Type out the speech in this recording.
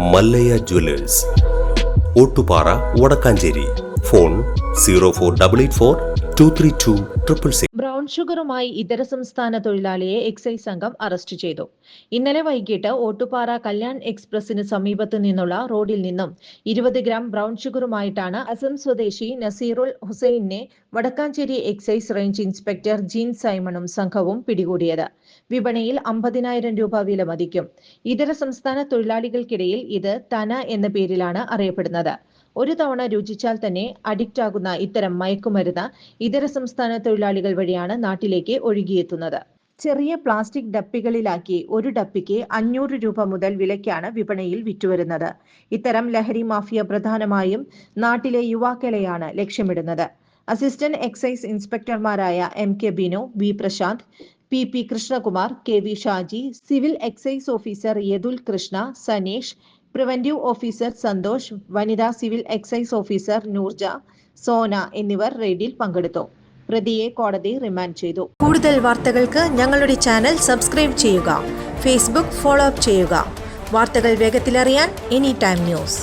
Mallayya jewellers. Ottupara Vadakkanchery. Phone zero four double eight four two three two triple six ഷുഗറുമായി ഇതര സംസ്ഥാന തൊഴിലാളിയെ excise സംഘം arrest ചെയ്തു. ഇന്നലെ വൈകിട്ട് ഓട്ടുപാറ കല്യാൺ എക്സ്പ്രസിന് സമീപത്തു നിന്നുള്ള റോഡിൽ നിന്നും ഇരുപത് ഗ്രാം ബ്രൗൺ ഷുഗറുമായിട്ടാണ് അസം സ്വദേശി Nasirul ഹുസൈനെ Vadakkanchery excise range inspector Jean സൈമണും സംഘവും പിടികൂടിയത്. വിപണിയിൽ അമ്പതിനായിരം രൂപ വില മതിക്കും. ഇതര സംസ്ഥാന തൊഴിലാളികൾക്കിടയിൽ ഇത് തന എന്ന പേരിലാണ് അറിയപ്പെടുന്നത്. ഒരു തവണ രുചിച്ചാൽ തന്നെ അഡിക്റ്റ് ആകുന്ന ഇത്തരം മയക്കുമരുന്ന് ഇതര സംസ്ഥാന തൊഴിലാളികൾ വഴിയാണ് നാട്ടിലേക്ക് ഒഴുകിയെത്തുന്നത്. ചെറിയ പ്ലാസ്റ്റിക് ഡപ്പികളിലാക്കി ഒരു ഡപ്പിക്ക് അഞ്ഞൂറ് രൂപ മുതൽ വിലയ്ക്കാണ് വിപണിയിൽ വിറ്റുവരുന്നത്. ഇത്തരം ലഹരി മാഫിയ പ്രധാനമായും നാട്ടിലെ യുവാക്കളെയാണ് ലക്ഷ്യമിടുന്നത്. Assistant excise ഇൻസ്പെക്ടർമാരായ M K Binu V Prashanth P P Krishnakumar K V Shaji civil excise officer Yadul Krishna Saneesh preventive officer Santhosh വനിതാ civil excise officer Noorja Sona എന്നിവർ റെയ്ഡിൽ പങ്കെടുത്തു. പ്രതിയെ കോടതി റിമാൻഡ് ചെയ്തു. കൂടുതൽ വാർത്തകൾക്ക് ഞങ്ങളുടെ ചാനൽ സബ്സ്ക്രൈബ് ചെയ്യുക ഫേസ്ബുക്ക് ഫോളോ അപ്പ് ചെയ്യുക. വാർത്തകൾ വേഗത്തിലറിയാൻ എനി ടൈം ന്യൂസ്